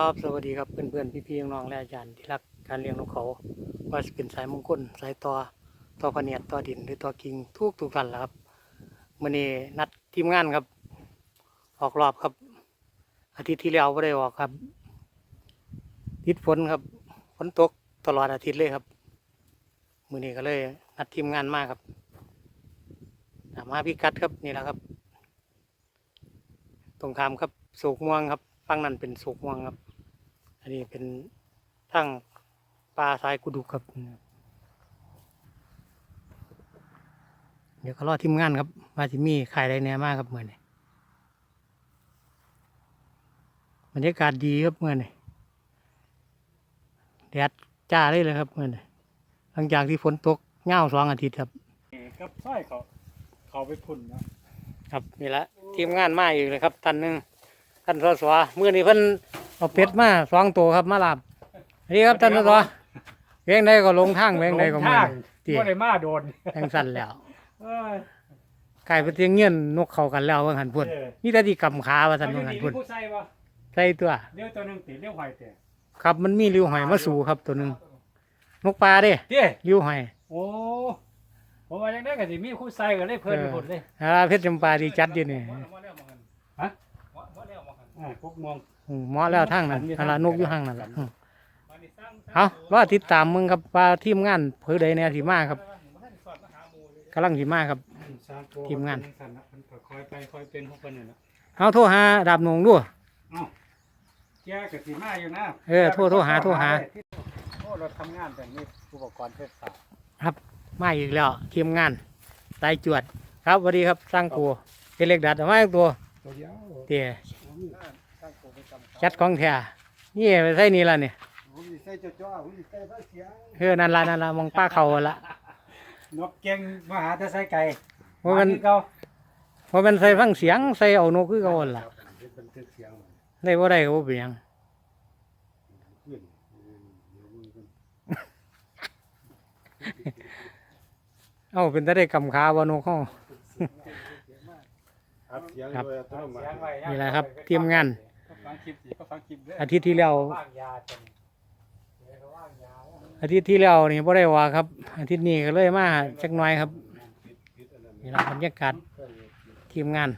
ครับสวัสดีครับเพื่อนๆพี่ๆน้องๆและอาจารย์ที่รักการเลี้ยงนกเขาว่าจะเป็นสายมงคลสายตอตอพเนียดตอดินหรือตอกิ่งทุกทุกท่านแหละครับมื่อนี้นัดทีมงานครับ ออกรอบครับ อาทิตย์ที่แล้วไม่ได้ออกครับติดฝนครับฝนตกตลอดอาทิตย์เลยครับมื่อนี้ก็เลยนัดทีมงานมากครับถามาพี่กัดครับนี่แหละครับ ตรงขามครับสุกม่วงครับฝั่งนั้นเป็นสุกม่วงครับ อันนี้เป็นทั้งปลาทรายกุดุกครับ เดี๋ยวก็รอทีมงานครับว่าจะมีขายอะไรแหน่มากครับเมื่อนี้บรรยากาศดีครับเมื่อนี้แดดจ้าเลยเลยครับเมื่อนี้หลังจากที่ฝนตกเง่าสองอาทิตย์ครับกับสร้อยเขาเขาไปพุ่นเนาะครับนี่ละทีมงานมาอีกเลยครับท่านหนึ่งท่านสสเมื่อนี้เพิ่น เอาเป็ดมาสองตัวครับมาลาบนี่ครับท่านสสเวียงใดก็ลงทางเวียงใดก็มาตีว่าได้มาโดนแทงสั่นแล้วเอ้ยกลายเป็นเตียงเงี้ยนนกเขากันแล้วว่าหันพุ่นเออนี่แต่ที่กำขาว่าท่านเอาว่าอยู่หันนี่พุ่นมีผู้ใส่ปะใส่ตัวเลี้ยวตัวหนึงตีเลี้ยวหอยแต่ครับมันมีริ้วหอยมาสู่ครับตัวหนึ่งนกปลาเด้เด้ริ้วหอยโอ้ผมว่ายังได้ก็สิมีผู้ใส่ก็เลยเพิ่นไปพุ่นเลยอ่าเพชรจำปาดีจัดอยู่นี่ฮะอ่าพวกมองอืม เหมาะแล้วทางนั้นอันละนกอยู่ห้างนั่นแหละอืมมานี่สร้างเอารอติดตามมึงครับว่าทีมงานเพื่อใดแน่สีมาครับกำลังสีมาครับสร้างตัวทีมงานสั่ะมันก็คอยไปคอยเป็นของเพิ่นนี่นน่ะเอาโทรหาดาบหนงด้วยเอ้าแกก็สิมาอยู่นะเออโทรโทรหาโทรหา โอ้เราทำงานแต่นี่อุปกรณ์เทศศาสตร์มาอีกแล้วทีมงานสายจวด ครับสวัสดีครับสร้างกูเป็นเล็กดัดเอามาอีกตัวตัวเดียวเตี๋ย จำจัดของแท้นี่ไปใส่นี่ละเนี่ยผมสิใส่จ้อๆผมสิใส่ผ้าเสียงเออนั่นละนั่นละมองป้าเขาละนกเก่งมาหาแต่ใส่ไก่ว่ามันหคือเก่าว่ามันใส่ฟังเสียงใส่เอานกคือเขาหั่นละเป็นบันทึกเสียงมันได้บ่ได้ก็บ่เป็นหยังขึ้นเออเดี๋ยวมึงขึ้นเอาเป็นแต่ได้กำขาบ่นกเขาครับเสียงครับโดยอัตโนมัเสียงติไว้นี่แหละครับทีมงานก็ ฟังคลิปสิก็ฟังคลิปเด้ออาทิตย์ที่แล้ว ว่างยาจนเดี๋ยวก็ว่างยาแล้วอาทิตย์ที่แล้วนี่บ่ได้ว่าครับ อาทิตย์นี้ก็เลยมาจักหน่อยครับนี่ละบรรยากาศทีมงาน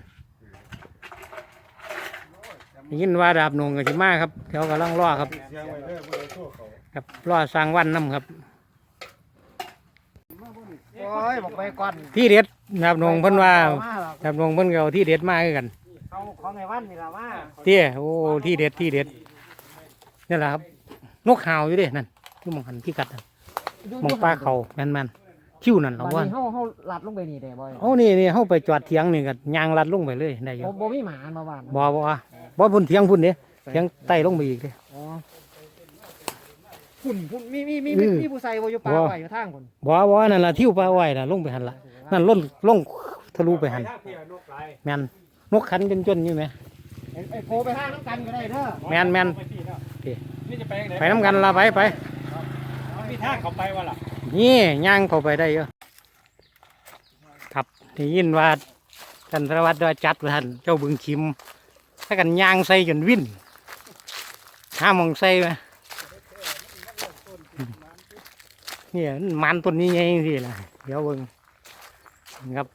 ได้ยินว่าดาบหนงกับสิมาครับแถวกำลังรอครับเสียงไว้เด้อบ่ได้โทษเขาครับรอสร้างวันน้ำครับ โอ้ยบอกไปก่อนที่เด็ดดาบหนงเพิ่นว่าดาบหนงเพิ่นก็เอาที่เด็ดมาคือกัน เขาของไอ้วันนี่ละว่าเตี้ยโอ้ที่เด็ดที่เด็ดนี่แหละครับ นกหาวอยู่เด้นั่นคือมองหันพี่กัดนั่นมองปลาเขาแม่นมันๆคิ้วนั่นเหรอวันว่านี้เขาเขาลัดลงไปนี่ได้บ่อยโอ้นี่นี่เฮาไปจอดเถียงนี่ก็ยางลัดลงไปเลยได้อยู่บ่บ่มีหมามาบ้านบ่บ่ว่าบ่พุ่นเถียงพุ่นเด้เถียงไต่ลงไปอีกเด้อ๋อพุ่นพุ่นมีมีมีอืมมีผู้ใส่บ่อยู่ป่าบ่ไว้อยู่ทางพุ่นบ่บ่นั่นล่ะทิ่วปลาไว้น่ะลงไปหันละนั่นล้นลงทะลุไปหันถ้าเพียนกหลายแม่น นกขันจนๆอยู่ไหมไอ้ไอ้โผไปทางน้ำกันก็ได้เด้อแม่นแม่นไปที่แล้วโอเคนี่จะไปยังไงไปน้ำกันละไปไปมันมีทางเขาไปวะล่ะนี่ย่างเข้าไปได้เยอะครับได้ยินว่าท่านสารวัตรว่าจัดว่าท่านเจ้าบึงชิมถ้ากันย่างใส่จนวิ่นห้ามองใส่ไหมเนี่ยมันต้นนี้ไงสิล่ะเดี๋ยวเบิ่งนี่ครับ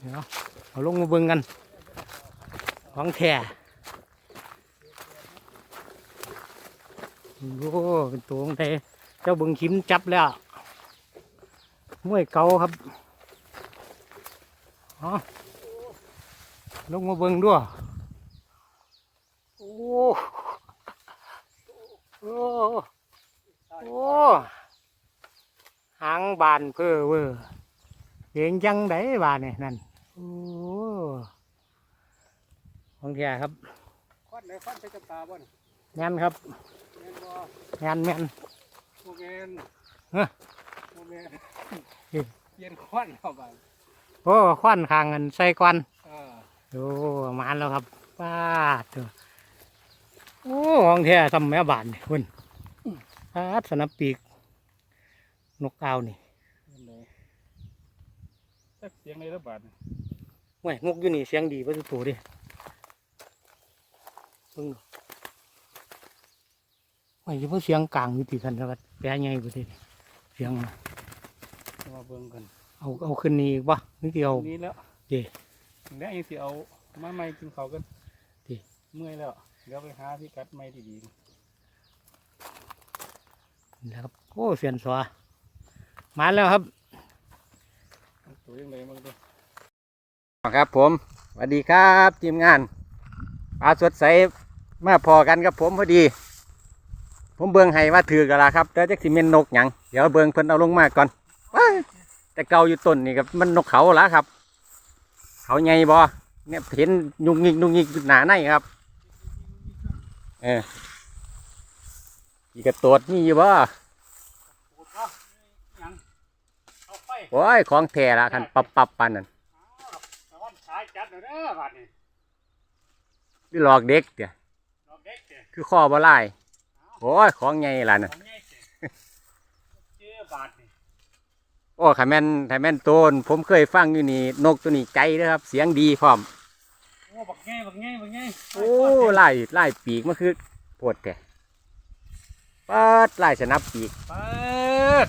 เดี๋ยว เอาลงมาเบิ่งกันของแท้โอ้เป็นตัวของแท้เจ้าเบิ่งชิมจับแล้วมวยเก่าครับอ๋อลงมาเบิ่งด้วยโอ้โอ้โอ้หางบานเพ้อเวอร์เสียงจังไดบานนี่นั่น อ้ของแท้ครับควันไหนควันใส่จับตาบ่นแม่นครับแม่นบ่แม่นแม่นโมเมนฮะโมเมนเฮ้ยเปลี่ยนควันเข้าไปโอ้ควันคางกันใส่ควันอ่าโอ้มานแล้วครับป้าดเถอะโอ้ของแท้ทำแม่บานนี่คุณป้าดสนับปีก นกกาวนี่จักเสียงในระบาด นี่เว้ยงกอยู่นี่เสียงดีเ่าสุดโตัวดิเบิ่งดูไม่ใช่เพราะเสียงกลางอยู่ที่กันแต่ว่าแปลใหญ่บ่ได้เสียงน่ะมาเบิ่งกันเอาเอาขึ้นนี่อีกบ่นึกเดียวนี้แล้วเด้แล้วยังสิเอามาใหม่กินเขาวกันติเมื่อยแล้วเดี๋ยวไปหาพี่กัดใหม่ดีนะครับโอ้เสียนสวมาแล้วครับๆตัวยังไงมึงดู ครับผมสวัสดีครับทีมงานปลาสดใสมาพอกันกับผมพอดี ผมเบิ่งให้ว่าถือกันละครับแต่จักสิเมนนกหยังเดี๋ยวเบิ่งเพิ่นเอาลงมาก่อนว้ายแต่เก่าอยู่ต้นนี่ครับมันนกเขาละครับ เขาใหญ่บ่เนี่ยเห็นยุงยิกยุงยิกอยู่หนาในครับ เอออีกระโตดนี่อยู่บ่ยังเอาไปโอ้ยของแท้ละคันปับปับปันนั่นตะวันฉายจั ดเลยเด้อบัดนี้คือหลอกเด็กเดี๋ยดอกเด็กเด้อคือข้อบ่ลายโอ้ยของใหญ่ล่ะน่ะของใหญ่เด้อเจ้าบาทนี่โอ้ขาแม่นขาแม่นโตนผมเคยฟังอยู่นี่นกตัวนี้ใจเด้อครับ เสียงดีพร้อมโอ้บักใหญ่บักใหญ่บักใหญ่โอ้ไล่ไล่ปีกมันคือโพดแท้ปัดไล่สนับปีกเปิด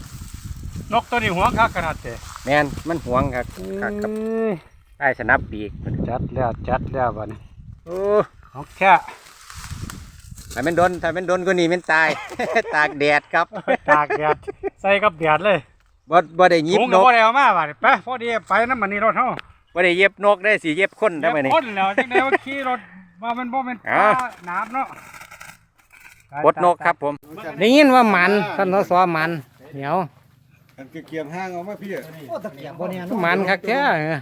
นกตัวนี้หัวคักขนาดเด้แม่นมันหวงครับครับครับ ไล่สนับปีกจัดแล้วจัดแล้วบัดนี้โอ้ของแค่ถ้าแม่นโดนถ้าแม่นโดนก็นี่แม่นตาย ตากแดดครับ ตากแดดใส่กับแดดเลยบ่บ่ได้หยิบถุงนก็กบ่ได้เอามาบัดนี้ไปพอดีไปน้ำมันนี่รถเฮาบ่ได้เย็บนกได้สิเย็บคนได้ไหมนี่คนแล้วจังได๋ว่าขี่รถว่ามันบ่แม่นอ่าฟ้าหนามเนาะปลดนกครับผมได้ยินว่าหมันท่านสสมันเดี๋ยวอันเกียบห้างเอามาพี่โอ้ตะเกียบบ่เนี่ยหมันคักแท้เออ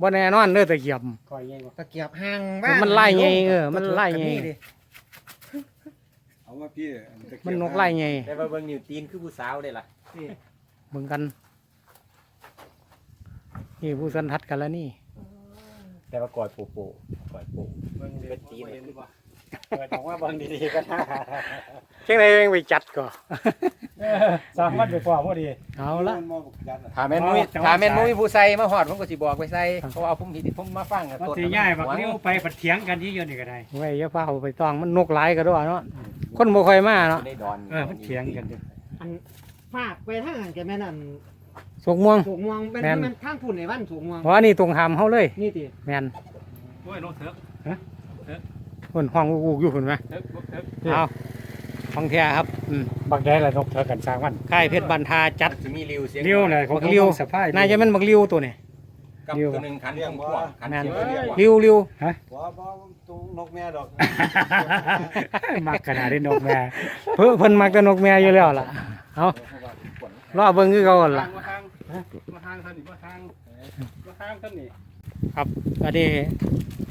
บ่แน่นอนเด้อตะเกียบ ก่อยใหญ่บ่ตะเกียบห่างมันไล่ไงเออมันไล่ไง เอามาพี่มันนกไล่ไงได้มาเบิ่งนิ้วตีนคือผู้สาวได้ล่ะเบิ่งกัน นี่ผู้สันทัดกันแล้วนี่ แต่ว่ากอดโปโปกอดโป เบิ่งเป็นตีนบ่เปิ ดออกมาเบิ่งดีๆกันนะเช่นไรเองไปจัดก่อนสามวันไปกว่าพอดีเอาละถ้าแม่นมุ้ยอ๋อจังหวัดถ้าแม่นมุ้ยผู้ใส่มาฮอดผมก็สิบอกไปใส่เพราะว่าผมสิผมมาฟังกับมันต้นสิง่ายบักนิ้วไปปัดเถียงกันที่อยู่นี่ก็ได้ ไว้อย่าพาเอาไปต้องมันนกหลายก็ด้วยเนาะคนบ่ค่อยมาเนาะในดอนเออมันเถียงกันอยู่อันฝากไปทางนั้นแกแม่นอันสุกม่วงสูงม่วงเป็นแม่น มันข้างพุ่นในบ้านสูงม่วงเพราะอันนี่ตรงหามเฮาเลย นี่ติแม่นโอ้ยนกเถอะ คนห้องอูกๆอยู่พุ่นไหมเถอะนกเถอะเอาของแท้ครับอืมบักได้ละนกเถอะกันสร้างวันค่ายเพชรบันทาจัดจะมีริวเสียงเลี้ยวเลยของบักเลี้ยวสะพายน่าจะเป็นบักริ้วตัวนี้กับตัวหนึงคันของพ่วงคันแม่นเสียงเรียกว่าริ้วริ้วบ่บ่ตูนกแม่ดอกมักขนาดนี้นกแม่เพิ่นเพิ่นมักแต่นกแม่อยู่แล้วล่ะเอารอเบิ่งคือเก่าหั่นล่ะมาทางมาทางท่านนี่มาทางมาทางท่านนี่ครับอันนี้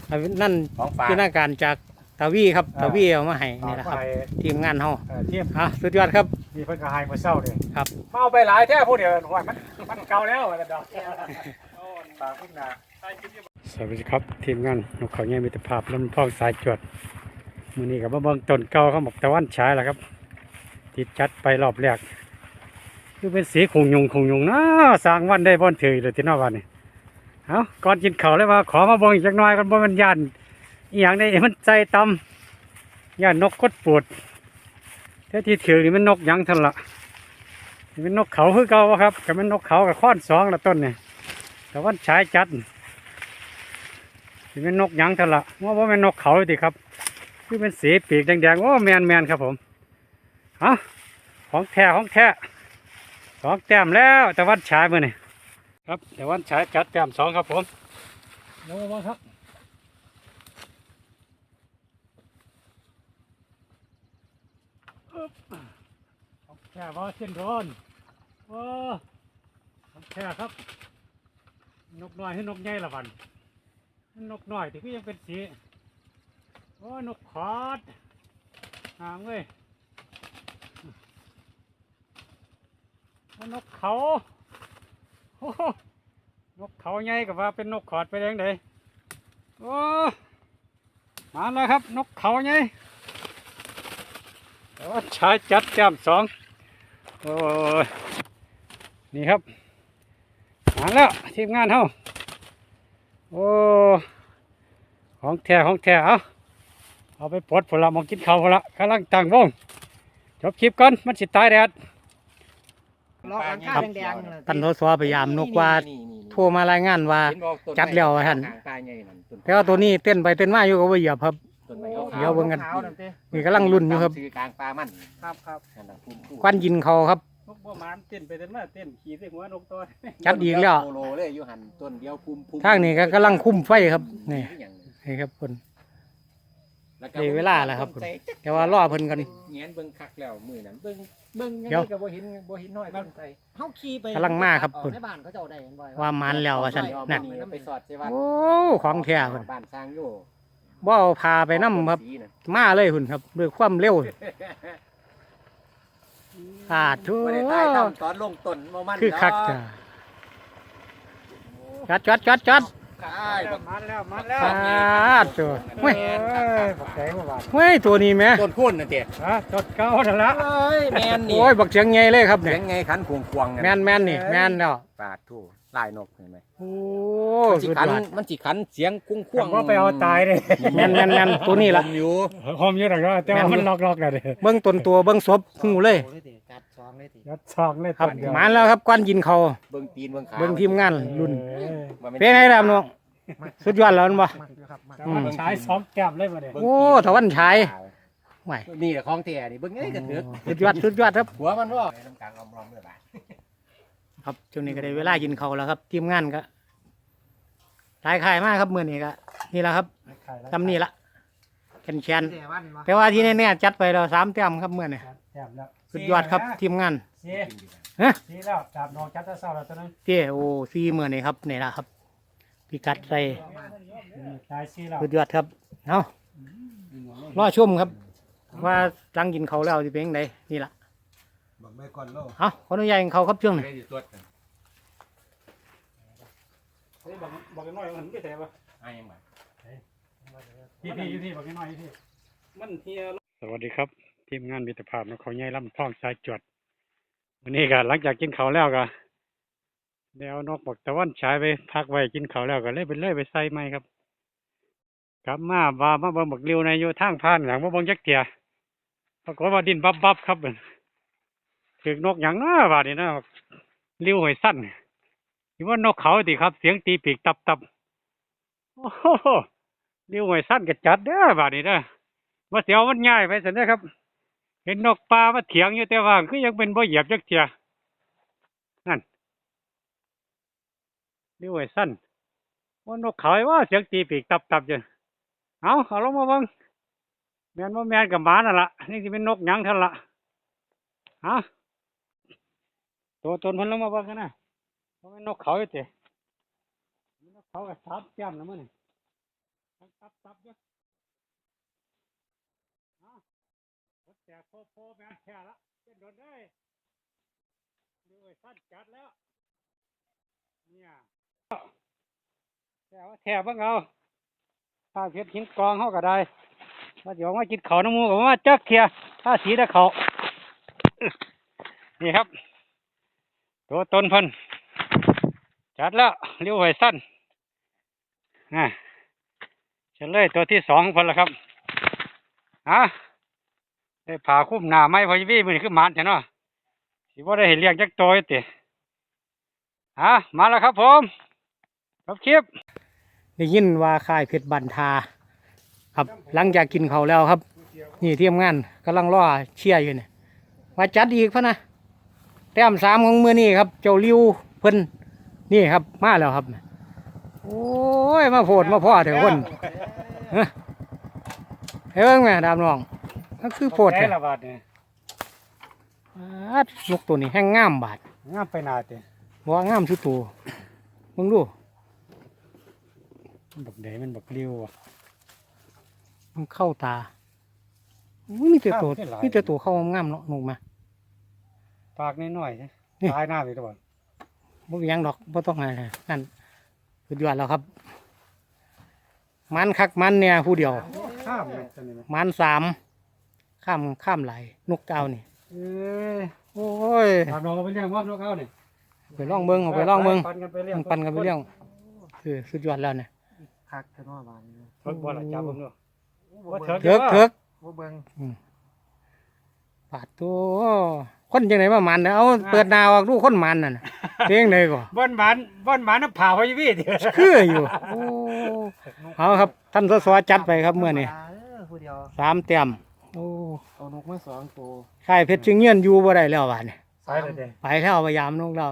อันนั่นของฝากจินตนาการจาก ตาวีครับตาวีเอามาให้นี่แหละครับ ทีมงานเฮาเออเทียมอะสุดยอดครับ มีเพิ่นก็หายมาเศร้าเลยครับมาเอาไปหลายแท้ผู้เดียวหัวมันมันเก่าแล้วว่าแต่ดอกโอ้ยปากพุ่นน่ะสวัสดีครับทีมงานนกเขาใหญ่มิตรภาพลำพองสายจวดมื้อนี้ก็มาเบิ่งต้นเก่าเขาบอกตะวันฉายแล้วครับติดจัดไปรอบแรกคือเป็นสีคงยงคงยงนะสร้างวันได้บ่อนถือเลยที่นอกวันนี้เอาก่อนกินข้าวเลยว่าขอมาเบิ่งอีกจักหน่อยกันบ่มันย่าน อีหยังได้มันใจต่ำย่านนกกดปวดแต่ที่ถือนี่มันนกยังทันละนี่เป็นนกเขาคือเก่าครับก็เป็นนกเขากับค้อนสองละต้นนี่แต่วันฉายจัดนี่เป็นนกยังท่าละว่าว่าเป็นนกเขาติครับ คือเป็นสีปีกแดงๆโอ้แมนแมนครับผมเอาของแท้ของแท้สองแต้มแล้วแต่วันฉายมือนี่ครับแต่วันฉายจัดแต้มสองครับผมลงมาครับของ แท้ว่าเส้นโดนโอ้นกแค่ครับ นกน้อยให้นกใหญ่ละวันนกน้อยที่ก็ยังเป็นสีโอ้นกขอดหางเว้ยนกเขาโอ้นกเขาใหญ่กับว่าเป็นนกขอดไปแดงไดโอ้มาแล้วครับ นกเขาใหญ่แต่ว่าชายจัดแจมสอง โอ้ยนี่ครับมาแล้วทีมงานเฮาโอ้ของแท้ของแท้เอาเอาไปปลดผลละมองกินข้าวผลละกำลังตั้งวงจบคลิปก่อนมันสิตายแดดรออันข้าครับแดงๆเลยตันโทสวพยายามนกว่าโทรมารายงานว่าเห็นบอกต้นไม้จัดแล้วว่าหั่นข้างตายใหญ่นั่นต้นแต่ว่าตัวนี้เต้นไปเต้นมาอยู่ก็บ่เหยียบครับ ต้นไม้เดี๋ยวเบิ่งกัน ขาวๆนั่นเต้นี่กำลังลุ้นอยู่ครับซื้อกลางปลามันครับครับนั่นน่ะคุ้มคู่ควันยินเขาครับ นกบ่หมานเต้นไปเต้นมาเต้นขี่ใส่หัวนกตัวจัดอีกแล้วโลโลเลยอยู่หันต้นเดียวพุ่มพุ่มทางนี้ก็กำลังคุมไฟครับ นี่อหย่างนี้นี่ครับเพิ่นแล้วก็ได้เวลาแล้วครับใส่แต่ว่ารอเพิ่นก่อน แงนเบิ่งคักแล้วมือนั้นเบิ่งเบิ่งยังเดี๋ยว ไงก็บ่เห็นบ่เห็นน้อยคนใส่เฮาขี่ไปกำลังมาครับออกคุณ ในบ้านเขาเจ้าได้เห็นบ่อยว่ามันแล้วว่าซั่นนั่น ไปสอดใช่ว่าโอ้ ของแท้เพิ่นบ้านสร้างอยู่ บ่เอาพาไปนํครับ สีน่ะมาเลยพุ่นครับด้วยความเร็วอาทุบ่ได้ตายทำตอนลงต้นบ่มันคือคักดจ้ะจัดจัดจัดจัดตายบักมันแล้วมันแล้วอาตัวเฮ้ยเอ้ยบักแดงบ่บาดเฮ้ยตัวนี้แหม่ต้นโคนน่ะเด้ฮะจดเก่านั่นละเอ้ยแม่นนี่โอ้ยบักเสียงใหญ่เลยครับเสีเนี่ยยงไงขันพวงควงแม่นแม่นนี่แม่นแล้วปาดทู่ ลายนกเห็นไหมโอ้มันสิสุดขันยอดมันสิขันเสียงกุ้งควง ว่าไปเอาตายเลยแม่นแม่นแม่นตัวนี้ละอยู่หอมอยู่หรอกเนาะแต่ว่ามันล็อกๆแล้วเด้เบิ้งต้นตัวเบิ้งศพหูเลยโอ้เลยติกัดซองเลยติยัดซองเลยครับต้นเดียวมาแล้วครับก้อนยินเขาเบิ่งตีนเบิ่งขาเบิ้งทีมงานรุ่นเออว่าแม่เป็นไงล่ะน้องสุดยอดแล้วนั่นบ่ มักอยู่ครับมักแต่ว่าใช้สองแก้มเลยมาเนี่ยโอ้ถวันฉาย ไหวนี่แหละของแท้นี่เบิ่งไงกระเถือกสุดยอดสุดยอดครับหัวมันว่าน้ำกลางออมๆเลยบ่า ครับช่วงนี้ก็ได้เวลากินเขาวแล้วครับ ทีมงานก็หลายขายมากครับมื้อนี้ก็นี่แหละครับจำนี่ละแคนแคนเสียวันวะๆแต่ว่าที่แน่ๆจัดไปแล้วสามแต้มครับมื้อนี้แก้มแล้วสุดยอดครับทีมงานสีฮะสีแล้วจับนอกจัดแตะเศร้าแล้วตอนนั้นเจ้โอ้ซีมื้อนี้ครับนี่ละครับพิกัดใส่ตายสีแล้วสุดยอดครับเอารอชมครับ ว่าหลังกินเขาวแล้วสิเป็นยังไงนี่ละ บักไม่ก่อนโลเอาขออนุญาตกินเขาวครับช่วงนี้ได้อยู่ตัวเฮ้ยบอกบอกกันหน่อยมันไม่ใช่ปะอ้ายยังบ่พี่พี่อยู่พี่บอกกันหน่อยพี่มันเฮียสวัสดีครับ ทีมงานมิตรภาพนกเขาใหญ่ลำท้องสายจวดวันนี้ก็หลังจากกินข้าวแล้วก็เดี๋ยวนกบอกตะวันฉายไปพักไว้กินข้าวแล้วก็เลยไปเลยไปใส่ไม้ครับ กลับมาว่ามาเบิ่งบักเลียวในอยู่ทางผ่านหลังมาเบิ่งจักเตียปรากฏว่าดินบับบับครับ ถึกนกหยังเนาะบาดนี้นะเลี้ยวหอยสั้นนี่ว่านกเขาติครับ เสียงตีปีกตับตับโอ้โหเลี้ยวหอยสั้นก็จัดเด้อบาดนี้เด้อว่าเสียวมันง่ายไปสันเด้อครับ เห็นนกปลามาเถียงอยู่แต่ว่าคือยังเป็นบ่เหยียบจักเตียนั่นเลี้ยวหอยสั้นว่านกเขาว่าเสียงตีปีกตับตับจังเอาเอาลงมาเบังแมนว่าแมนกับหมานั่นละนี่จะเป็นนกหยังท่านนละฮะ ตัวตนพันลงมาเบังกันนะว่าเป็นนกเขาอยู่เตะนกเขากับทับแก้มนะมันนี่ตับตับตับเยอะฮะรถแจกโพโพแม่แค่ละเส้นโดนได้ดูไอ้สั้นจัดแล้ว เนี่ยแต่ว่าแถบบิ่งเอาถ้าเพชรหินกองเขาก็ได้ว่าเดี๋ยวมากินเขาวน้ำมูกับมาจักเทียถ้าสีได้เขานี่ครับ ตัวตนพันจัดแล้วเลี้ยวไหวสั้นอะเฉลยตัวที่สองพันแล้วครับอะได้ผ่าคุ้มหนาไม้พอยีวีมันคือหมานใช่เนาะสิว่าได้เห็นเลี้ยงจักตัวติอะมาแล้วครับผมครับคลิปได้ยินว่าค่ายเพชรบันทา ครับหลังจากกินเขาแล้วครับ นี่เทียมงานกำลังรอเชียร์อยู่เนี่ยว่าจัดอีกพะนะ แต้มสามของมือนี่ครับ เจ้าริวเพิ่นนี่ครับมาแล้วครับ โอ้ยมาโพดมาพ่อเถอะคนเฮ้ยเฮ้ยเบิ่งแม่ดามน้องก็คือโพดแค่เถอะละบาทเนี่ยอาดนกตัวนี้แห้งงามบาดงามไปหนาเตะบ่ว่างามสุดตัวมึงดูมันบักเดมันบักเลี้ยวอะมันเข้าตาอุ้ยมีแต่ตัวข้ามขึ้นหลายมีแต่ตัวเข้างามๆเนาะหนูมา ปากน้อยๆใช่นี่ตายหน้าไปตัวบ่บ่มีหยังดอกบ่ต้องอะไรนั่นสุดยอดแล้วครับ มันคักมันเนี่ยผู้เดียว ข้ามเลยตัวนี้ไหมมันสามข้ามข้ามไหลายนกเก้านี่ เอ้ยโอ้ยตามน้องเอาไปเลี้ยงว่านกเขาเนี่ยไปล่องเบิ้งเอาไปล่องเบิ้งปันกันไปเลี้ยงปันกันไปเรื่องคือสุดยอดแล้วเนี่ยคักเท่าน้อยบานนี้เถิกบ่ละจับผมด้วยบ่ว่าเถิเบิ่งกเถิกเถิกบ่เบิ่งปปาดตัว คนจังไหนมามันเนี่ยเอาเปิดหนาวออกดูคนมันนั่นน่ะเพลงไหนก่อบ้านหวานบ้านหวานน้ำผ่าพอยวีเดียวคืออยู่โอ้เอาครับท่านสสจัดไปครับเมื่อนี้ปลาเด้อผู้เดียวสามเต็มโอ้เอานกมาสองตัวค่ายเพชรจึงเงียนอยู่บ่ได้แล้วบาดนี้ไปเลยเด้ไปแล้วพยายามน้องเรา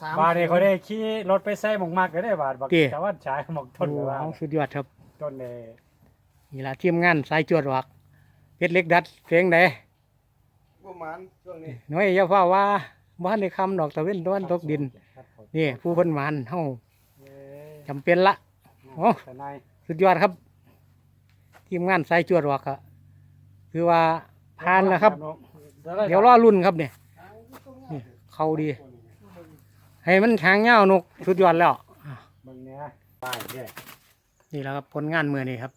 สามบาดนี่เขาได้ขี่รถไปใส่หมองมากก็ได้บาดบักติแต่ว่าฉายหมองทนโอ้ก็ว่าเอาสุดยอดครับต้นเลยนี่ละทีมงานสายจวดวักเพชรเล็กดัดเพลงไห นประมาณช่วงนี้น้อยอย่าฟ้าว่าบ้านในคำดอกตะเว้นตะวันตกดิน ครับผมนี่ผู้เพิ่นหมานเฮาเอ้ยจำเป็นละ โอ้ทนายสุดยอดครับ ทีมงานสายจวดวักอะคือว่าผ่านแล้วครับ เดี๋ยวรอรุ่นครับเนี่ยนี่เขาดี ให้มันหางเงานกสุดยอดแล้วมึงเนี้ยป้ายเนี่ยนี่แหละครับผลงานมือนี่ครับ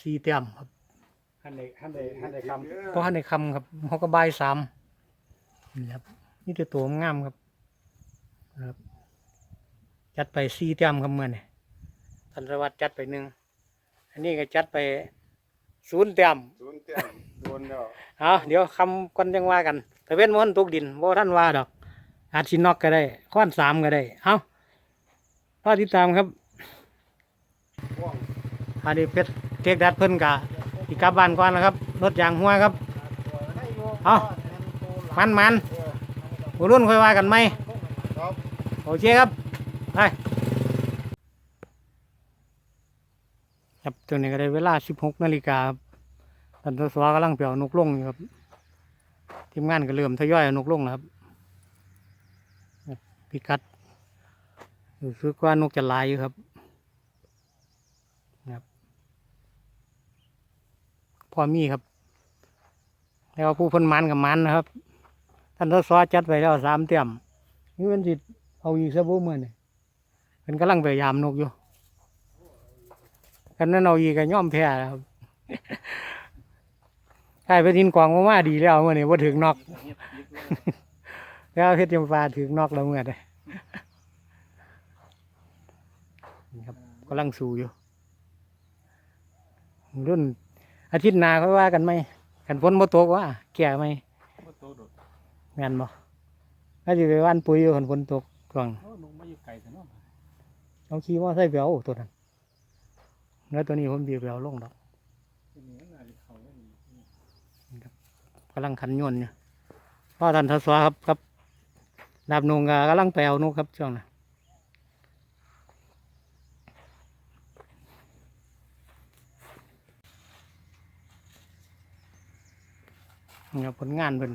สีเต็มครับ ฮันเดฮันเดฮันเดคเพราะในคำครับเขาก็บายสามนี่ครับนี่ตัวตัวงามครับนะครับ จัดไปสี่เต็มครับมือนี่ทันสวัสดิ์จัดไปหนึ่งอันนี้ก็จัดไปศูนย์เต็มศูนย์เต็มโดนแล้วเอาเดี๋ยวคำกันยังว่ากันแต่เว้นมันตกดินบ่ท่านว่าดอก อาจสินอกก็ได้ข้อนสามก็ได้เอารอติดตามครับอันนี้เพชรเทกดัดเพิ่นกะ อีกกลับบ้านก่อนนะครับ รถยางหัวครับ เอามันมันผู้รุ่นค่อยว่ากันไหมโอเคครับ ไป ครับตอนนี้ก็ได้เวลา 16นาฬิกาครับท่านสสกำลังเปลี่ยวนกลงอยู่ครับ ทีมงานก็เริ่มทยอยเอานกลงแล้วครับพิกัดรู้สึกว่านกจะลายอยู่ครับ พอมีครับ แล้วก็ผู้เพ้นมันกับมันนะครับ ท่านทศจัดไปแล้วสามเตี่ยมนี่มันสิเอาอีกสักบุ้มื่อนี่เป็นกำลังพยายามนกอยู่กันนั้นเอาอีกก็ย่อมแพ้แล้วครับใช่ไปทินกวางมามาดีแล้วเมื่อนี่ว่าถึงนอก แล้วเพชรยมฟ้าถึงนอกแล้วเมื่อนี่นี่ครับกำลังสู้อยู่รุ่น อาทิตย์หน้าค่อยว่ากันไหมกันฝนบ่ตกว่าแก่ไหมแม่นบ่น่าจะไปว่านปุ๋ยอยู่กันฝนตกกลางโอ้มึงมาอยู่ไกลแต่เนาะเอาขี่มอไซค์ไปเอาตัวนั้นแล้วตัวนี้ผมดีไปเอาลงดอกกำลังขันโยนอยู่พ่อท่านทศวครับครับดาบนงก็กำลังไปเอานกครับช่วงนั้น นี่ครับผลงานเป็น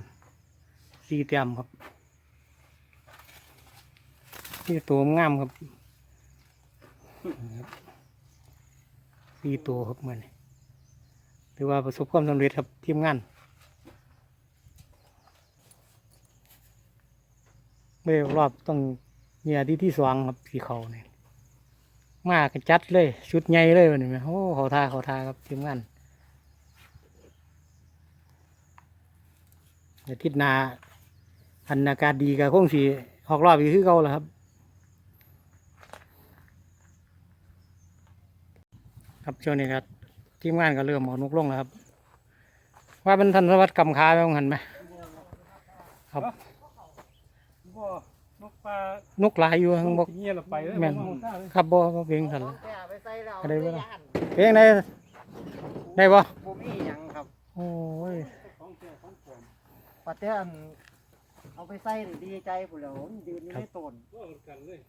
สี่เตียมครับนี่ตัวงามครับสี่ตัวครับมันถือว่าประสบความสำเร็จครับทีมงานไม่ได้รอบต้องเนี่ยที่ที่สว่างครับสีเขาเนี่ยมากนจัดเลย ชุดใหญ่เลยวันนี้โอ้เขาทาเขาทาครับทีมงาน เดี๋ยวทิศหนาอันอากาศดีกับคงสีออกรอบอีกคือเก่าแล้วครับ ครับช่วงนี้ครับทีมงานก็เริ่มเอานกลงแล้วครับ ว่าเป็นทันสวัสดิ์กำคาไปหันไหมครับบ่นกปลานกหลายอยู่ทั้งบกเงี้ยเราไปเลยแม่นบ่มาเอาครับบ่บ่เพียงทันละแก่ไปใส่แล้วอะไรวะล่ะย่านเพียงได้ได้บ่บ่มีหยังครับ โอ้ย ปัดเตี้ยอันเอาไปใส่นี่ดีใจผู้นแหล้วมันยืนอยู่ในต้น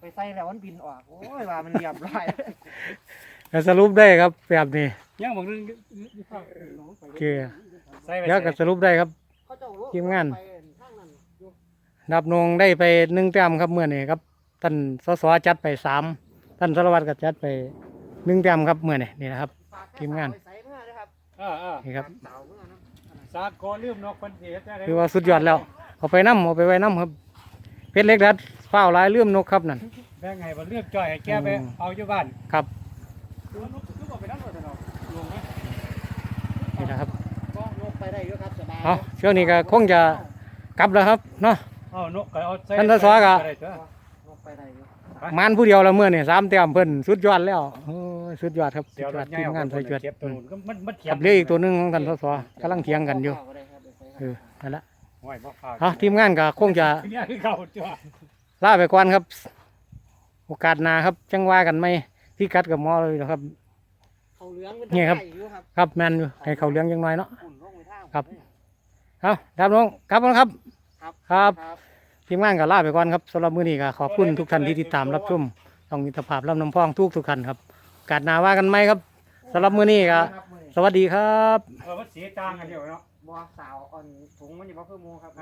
ไปใส่แล้วมันบินออกโอ้ยว่ามันเรียบร้อย ก็สรุปได้ครับแบบนี้ยังบอกนึงโอเค ใส่ไปแล้วก็สรุปได้ครับ เขาเจ้าทีมงาน ไปทางนั้นอยู่นับนงได้ไปหนึ่งแต้มครับเมื่อนี้ครับท่านสสจัดไปสามท่านสารวัตรก็จัดไปหนึ่งแต้มครับเมื่อนี้นี่นะครับฝกแค่ทีมงานฝกไปใส่เมื่อนะครับเออเออนี่ครับเสาเมื่อนะ สากอลืมนกคนเสียแต่คือว่าสุดยอดแล้ว เอาไปน้ำเอาไปไว้น้ำครับ เพชรเล็กดัดเฝ้าหลายเลื่อมนกครับนั่นแบ่งไงบ่เลือกจ่อยให้แกไปอืม เอาอยู่บ้านครับดูนกคือบ่ไปนั่นบ่ตลอดลงไหมนี่นะครับ ก็ลงไปได้อยู่ครับสบายเอาช่วงนี้ก็คงจะกลับแล้วครับเนาะ เอานกก็เอาใส่ท่านทศวรรษอะ ไปได้เถอะลงไปได้อยู่มานผู้เดียวละเมื่อนี่สามแต้มเพิ่นสุดยอดแล้วโอ้ ยสุดยอดครับสุเดี๋ยวดยรอดถใหญ่ทีมเอางานไปใส่จวดเก็บตัวนู้นก็มันมันเถียกังบเหลืออีกตัวหนึงของท่านทศกำลังเถียงกันอยู่าไปได้ครับไปใส่ครับเออนั่นละห้อยบ่ฝากเอาทีมงานก็คงจะเนี่ยคือเขาจ้ะลาไปก่อนครับ โอกาสหน้าครับ จังว่ากันไหมพี่กัดกับหมอเลยนะครับ เขาเหลืองเป็นเนี่ยครับไก่อยู่ครับครับแมนอยู่ให้เขาเลี้ยงยังน้อยเนาะ อุ่นลงไปทางครับ เอาดับน้องครับน้องครับ ครับ ครับครับทีมงานก็ลาไปก่อนครับสำหรับมื้อนี้ก็ขอบคุณทุกท่านที่ติดตามรับชมต้องมิตรภาพลำน้ำพองทุกทุกๆท่านครับโอ กาสหน้าว่ากันไหมครับสำหรับมื้อนี้ก็ครับมื้อนี้สวัสดีครับ เออมันสีต่างกันอยู่เนาะบัวสาวอ่อนถุงมันอยู่บ่คือหมูครับ